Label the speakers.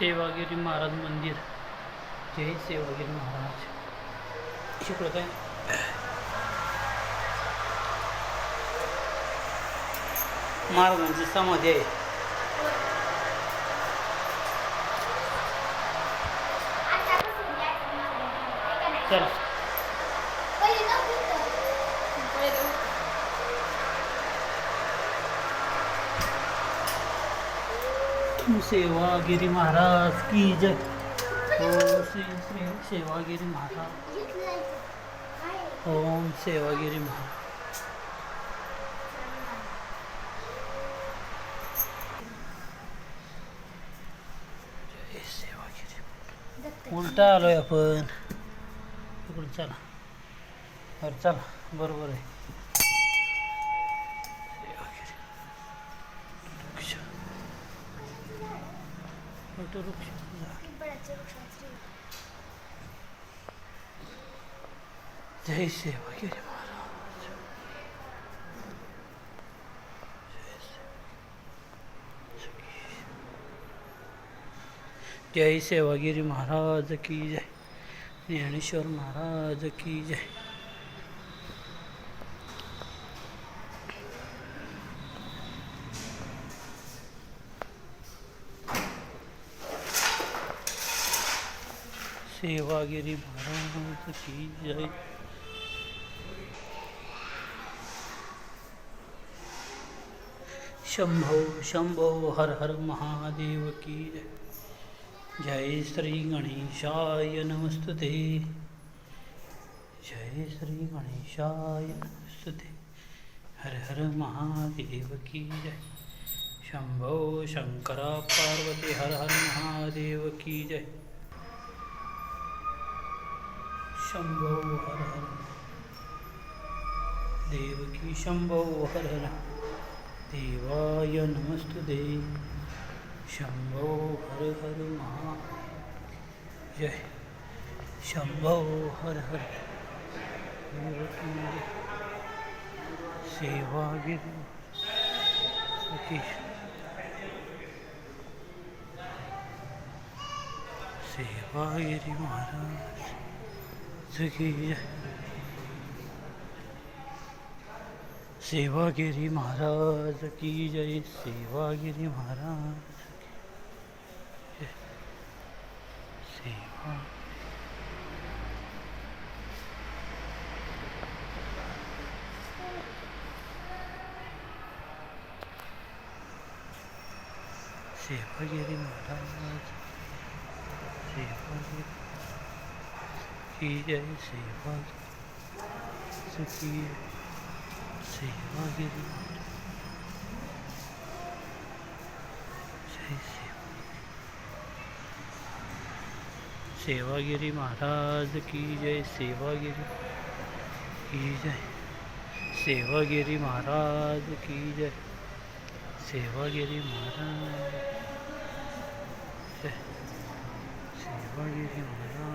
Speaker 1: सेवागिरी महाराज मंदिर. जय सेवागिरी महाराज. शिकलो काय? महाराजांची समाधी आहे. चला. सेवागिरी महाराज की जय। ओम श्री श्री सेवागिरी महाराज। ओम सेवागिरी महाराज। उलटा आलोय आपण। इकडून चला। बरं चला. बरोबर आहे सेवागिरी. वृक्ष. मोठं वृक्ष झाड. जय सेवागिरी महाराज जय सेवागिरी महाराज की जय ज्ञानेश्वर महाराज की सेवागिरी महाराज की जय शंभो शंभो, हर हर महादेव की जय। जय श्री गणेशाय नमस्ते जय श्री गणेशाय नमस्ते हर हर महादेव की जय। शंभो, शंकरा, पार्वती, हर हर महादेव की जय। शंभो हर हर। देव की शंभो हर हर। देवाय नमस्तुते शंभो हर हर महा जय। शंभो हर हर. सेवागिरी। सतीश सेवागिरी महाराज। की। सेवागिरी महाराज की जय सेवागिरी महाराज की सेवा सेवागिरी महाराज सेवागिरी की जय सेवा जय सेवा सेवागिरी महाराज की जय, सेवागिरी की जय, सेवागिरी महाराज की जय, सेवागिरी महाराज सेवागिरी महाराज।